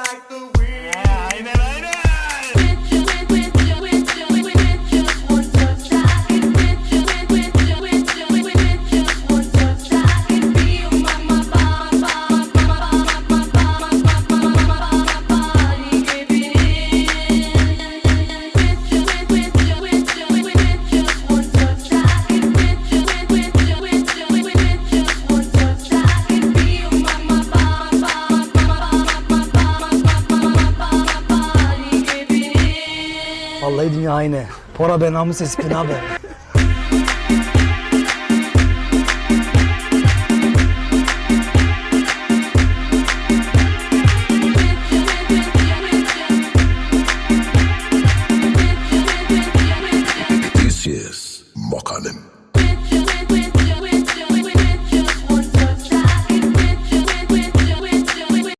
like the Vallahi dünya aynı. Pora ben namus espin abi. This is Mokanım.